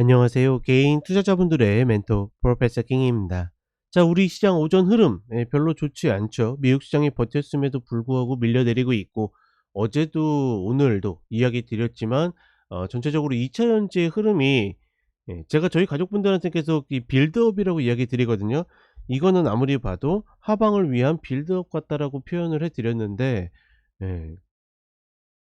안녕하세요. 개인 투자자분들의 멘토 프로페서 킹입니다. 자, 우리 시장 오전 흐름 예, 별로 좋지 않죠. 미국 시장이 버텼음에도 불구하고 밀려내리고 있고 어제도 오늘도 이야기 드렸지만 어, 전체적으로 2차전지의 흐름이 예, 제가 저희 가족분들한테 계속 이 빌드업이라고 이야기 드리거든요. 이거는 아무리 봐도 하방을 위한 빌드업 같다라고 표현을 해드렸는데 예,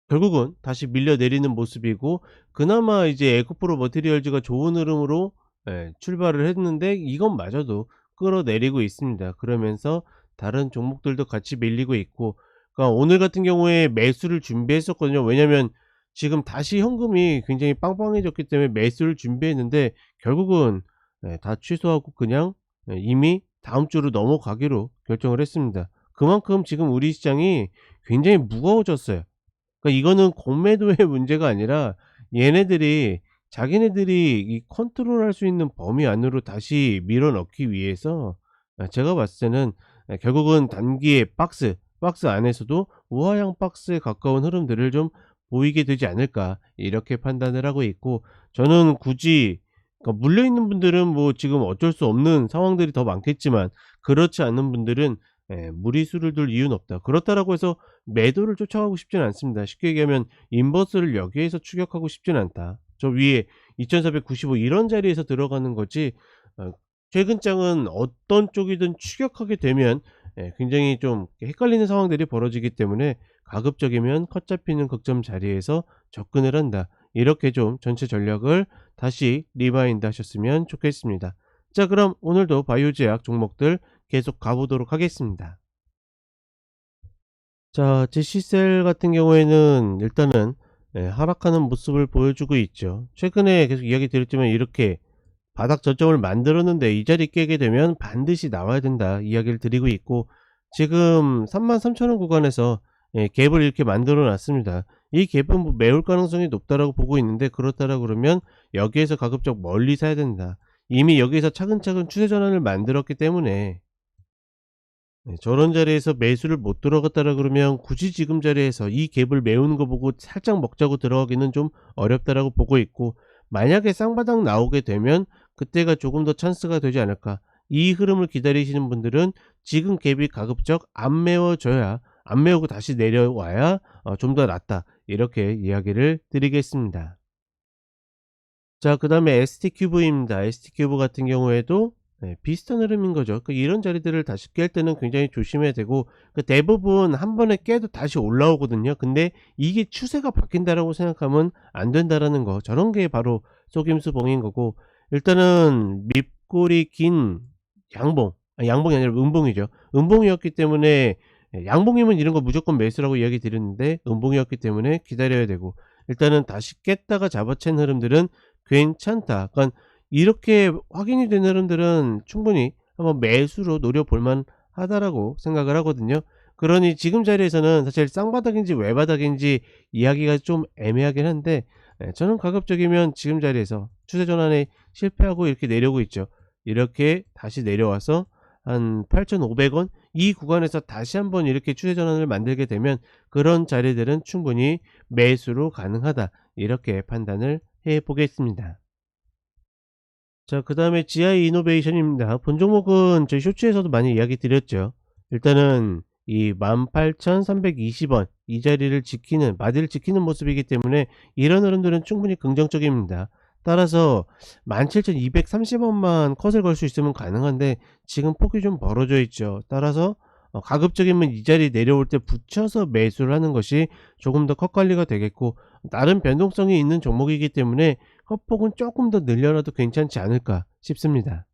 결국은 다시 밀려 내리는 모습이고 그나마 이제 에코프로 머티리얼즈가 좋은 흐름으로 예, 출발을 했는데 이것마저도 끌어내리고 있습니다. 그러면서 다른 종목들도 같이 밀리고 있고 그러니까 오늘 같은 경우에 매수를 준비했었거든요. 왜냐면 지금 다시 현금이 굉장히 빵빵해졌기 때문에 매수를 준비했는데 결국은 예, 다 취소하고 그냥 예, 이미 다음 주로 넘어가기로 결정을 했습니다. 그만큼 지금 우리 시장이 굉장히 무거워졌어요. 그러니까 이거는 공매도의 문제가 아니라 얘네들이 자기네들이 이 컨트롤할 수 있는 범위 안으로 다시 밀어넣기 위해서 아, 제가 봤을 때는 아, 결국은 단기의 박스, 박스 안에서도 우하향 박스에 가까운 흐름들을 좀 보이게 되지 않을까 이렇게 판단을 하고 있고 저는 굳이 그러니까 물려있는 분들은 뭐 지금 어쩔 수 없는 상황들이 더 많겠지만 그렇지 않은 분들은 예, 무리수를 둘 이유는 없다. 그렇다라고 해서 매도를 쫓아가고 싶지는 않습니다. 쉽게 얘기하면 인버스를 여기에서 추격하고 싶지는 않다. 저 위에 2495 이런 자리에서 들어가는 거지 어, 최근 장은 어떤 쪽이든 추격하게 되면 예, 굉장히 좀 헷갈리는 상황들이 벌어지기 때문에 가급적이면 컷 잡히는 극점 자리에서 접근을 한다. 이렇게 좀 전체 전략을 다시 리바인드 하셨으면 좋겠습니다. 자 그럼 오늘도 바이오 제약 종목들 계속 가보도록 하겠습니다. 자, 제시셀 같은 경우에는 일단은 예, 하락하는 모습을 보여주고 있죠. 최근에 계속 이야기 드렸지만 이렇게 바닥 저점을 만들었는데 이 자리 깨게 되면 반드시 나와야 된다 이야기를 드리고 있고 지금 33,000원 구간에서 예, 갭을 이렇게 만들어 놨습니다. 이 갭은 뭐 매울 가능성이 높다라고 보고 있는데 그렇다라 그러면 여기에서 가급적 멀리 사야 된다. 이미 여기에서 차근차근 추세 전환을 만들었기 때문에 네, 저런 자리에서 매수를 못 들어갔다라 그러면 굳이 지금 자리에서 이 갭을 메우는 거 보고 살짝 먹자고 들어가기는 좀 어렵다라고 보고 있고 만약에 쌍바닥 나오게 되면 그때가 조금 더 찬스가 되지 않을까. 이 흐름을 기다리시는 분들은 지금 갭이 가급적 안 메워져야 안 메우고 다시 내려와야 어, 좀더 낫다. 이렇게 이야기를 드리겠습니다. 자 그 다음에 ST큐브입니다. ST큐브 같은 경우에도 네, 비슷한 흐름인 거죠. 그 이런 자리들을 다시 깰 때는 굉장히 조심해야 되고 그 대부분 한 번에 깨도 다시 올라오거든요. 근데 이게 추세가 바뀐다라고 생각하면 안 된다라는 거. 저런 게 바로 속임수 봉인 거고 일단은 밑골이 긴 양봉, 아, 양봉이 아니라 음봉이죠. 음봉이었기 때문에 예, 양봉이면 이런 거 무조건 매수라고 이야기 드렸는데 음봉이었기 때문에 기다려야 되고 일단은 다시 깼다가 잡아챈 흐름들은 괜찮다. 그러니까 이렇게 확인이 된 흐름들은 충분히 한번 매수로 노려볼 만 하다라고 생각을 하거든요. 그러니 지금 자리에서는 사실 쌍바닥인지 외바닥인지 이야기가 좀 애매하긴 한데 예, 저는 가급적이면 지금 자리에서 추세 전환에 실패하고 이렇게 내려오고 있죠. 이렇게 다시 내려와서 한 8,500원 이 구간에서 다시 한번 이렇게 추세 전환을 만들게 되면 그런 자리들은 충분히 매수로 가능하다 이렇게 판단을 해 보겠습니다. 자, 그 다음에 GI 이노베이션입니다. 본 종목은 저희 쇼츠에서도 많이 이야기 드렸죠. 일단은 이 18,320원 이 자리를 지키는 마디를 지키는 모습이기 때문에 이런 흐름들은 충분히 긍정적입니다. 따라서 17,230원만 컷을 걸 수 있으면 가능한데 지금 폭이 좀 벌어져 있죠. 따라서 어, 가급적이면 이 자리 내려올 때 붙여서 매수를 하는 것이 조금 더 컷 관리가 되겠고 다른 변동성이 있는 종목이기 때문에 컷폭은 조금 더 늘려놔도 괜찮지 않을까 싶습니다.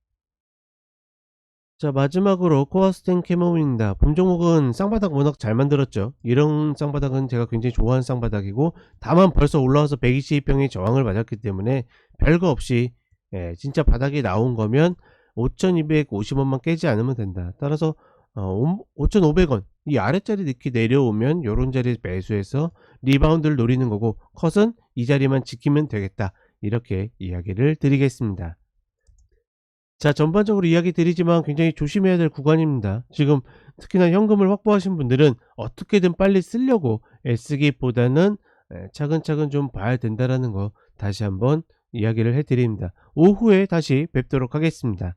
자 마지막으로 코어스텐 캐모입니다. 봄종목은 쌍바닥 워낙 잘 만들었죠. 이런 쌍바닥은 제가 굉장히 좋아하는 쌍바닥이고 다만 벌써 올라와서 122평의 저항을 맞았기 때문에 별거 없이 예, 진짜 바닥이 나온 거면 5250원만 깨지 않으면 된다. 따라서 어, 5,500원 이 아래자리 이렇게 내려오면 요런 자리 매수해서 리바운드를 노리는 거고 컷은 이 자리만 지키면 되겠다 이렇게 이야기를 드리겠습니다 자 전반적으로 이야기 드리지만 굉장히 조심해야 될 구간입니다 지금 특히나 현금을 확보하신 분들은 어떻게든 빨리 쓰려고 애쓰기보다는 차근차근 좀 봐야 된다라는 거 다시 한번 이야기를 해드립니다. 오후에 다시 뵙도록 하겠습니다.